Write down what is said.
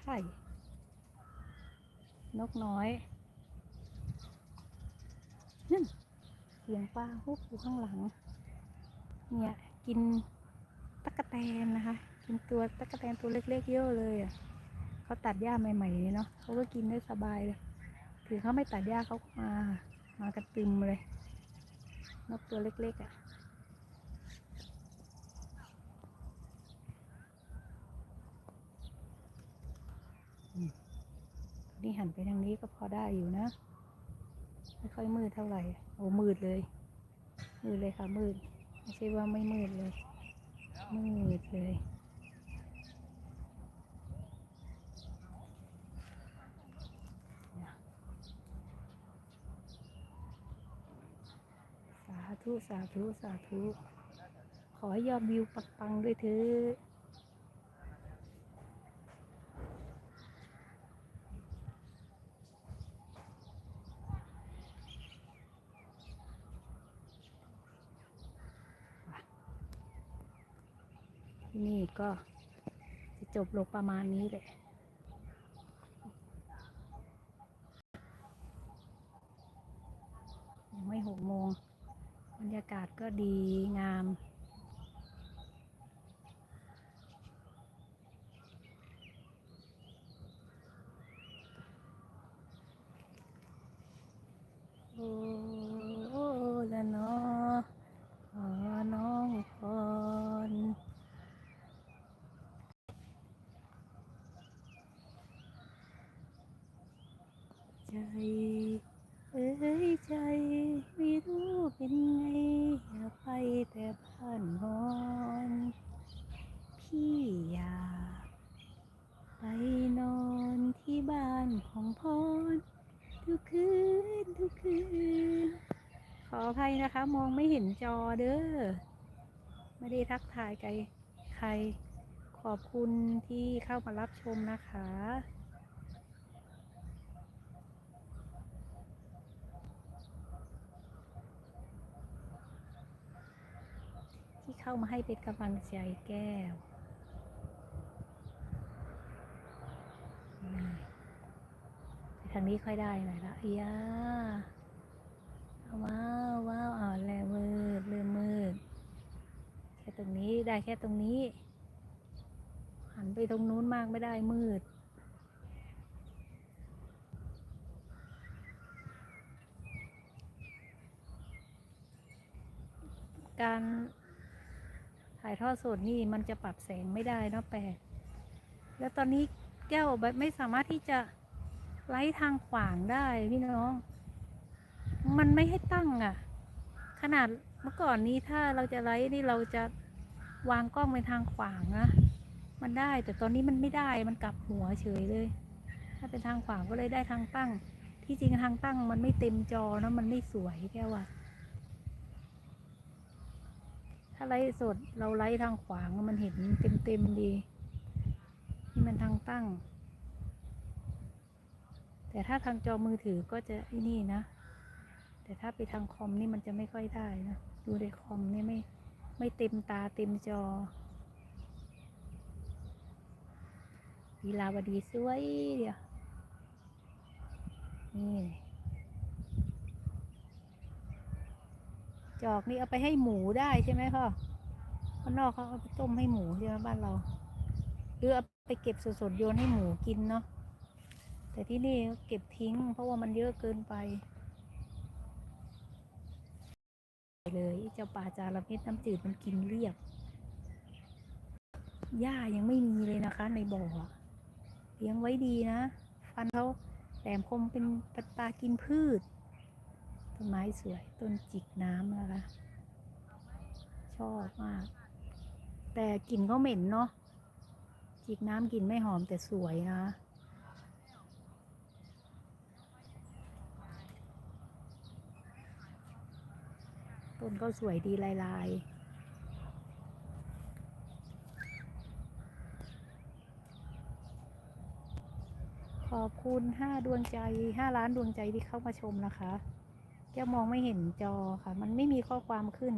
ช่นกน้อยนั่นเสียงปลาฮุกอยู่ข้างหลัง เนี่ยกินตะกะแตนนะคะ กินตัวตะกะแตนตัวเล็กๆเยอะเลยอะเขาตัดหญ้าใหม่ๆเนาะเขาก็กินได้สบายเลยถือเขาไม่ตัดหญ้าเขามามากระตึมเลยนกตัวเล็กๆอะ นี่หันไปทางนี้ก็พอได้อยู่นะ ไม่ค่อยมืดเท่าไหร่ โอ้มืดเลย มืดเลยค่ะมืด ไม่ใช่ว่าไม่มืดเลย มืดเลยสาธุ สาธุ สาธุ ขอให้ยอดวิวปังๆด้วยเถอะ นี่ก็จะจบลงประมาณนี้เลยยังไม่หกโมง บรรยากาศก็ดีงาม โอ้โอ้ละเนอขอน้องพร ใจ เอ้ยใจไม่รู้เป็นไงอยากไปแต่บ้านนอนพี่อยากไปนอนที่บ้านของพรทุกคืนทุกคืน ขออภัยนะคะ มองไม่เห็นจอเด้อไม่ได้ทักทายใครใคร ขอบคุณที่เข้ามารับชมนะคะ ที่ เข้ามาให้เป็นกำลังใจแก้วไปทางนี้ค่อยได้หน่อยละอียาว้าวว้าวอ่อนแล้วมืดเริ่มมืดแค่ตรงนี้ได้แค่ตรงนี้ หันไปตรงนู้นมากไม่ได้มืดการ ถ่ายทอดสดนี่มันจะปรับแสงไม่ได้นะแปลกแล้วตอนนี้แก้วแบบไม่สามารถที่จะไล่ทางขวางได้พี่น้อง มันไม่ให้ตั้งอะ่ะ ขนาดเมื่อก่อนนี้ถ้าเราจะไลฟ์นี่เราจะวางกล้องไปทางขวางนะมันได้แต่ตอนนี้มันไม่ได้มันกลับหัวเฉยเลย ถ้าเป็นทางขวางก็เลยได้ทางตั้ง ที่จริงทางตั้งมันไม่เต็มจอนะมันไม่สวยแก้วอะถ้าไลฟ์สดเราไลฟ์ทางขวางมันเห็นเต็มเต็มๆดี นี่มันทางตั้ง แต่ถ้าทางจอมือถือก็จะนี่นะ แต่ถ้าไปทางคอมนี่มันจะไม่ค่อยได้นะ ดูในคอมนี่ไม่ไม่เต็มตาเต็มจอลีลาวดีสวยเดียวนี่ จอกนี่เอาไปให้หมูได้ใช่ไหมพ่อข้างนอกเขาเอาไปต้มให้หมูใช่ไหมบ้านเราหรือเอาไปเก็บสดๆโยนให้หมูกินเนาะแต่ที่นี่เก็บทิ้ง เพราะว่ามันเยอะเกินไป เลยเจ้าป่าจาระเม็ดน้ำจืดมันกินเรียบหญ้ายังไม่มีเลยนะคะ ในบ่อเลี้ยงไว้ดีนะ ฟันเขาแหลมคมเป็นปลากินพืช ต้นไม้สวย ต้นจิกน้ำนะคะ ชอบมาก แต่กลิ่นก็เหม็นเนาะ จิกน้ำกลิ่นไม่หอมแต่สวยนะต้นก็สวยดีลายลายๆขอบคุณห้าดวงใจห้าล้านดวงใจที่เข้ามาชมนะคะ แก้วมองไม่เห็นจอค่ะ มันไม่มีข้อความขึ้น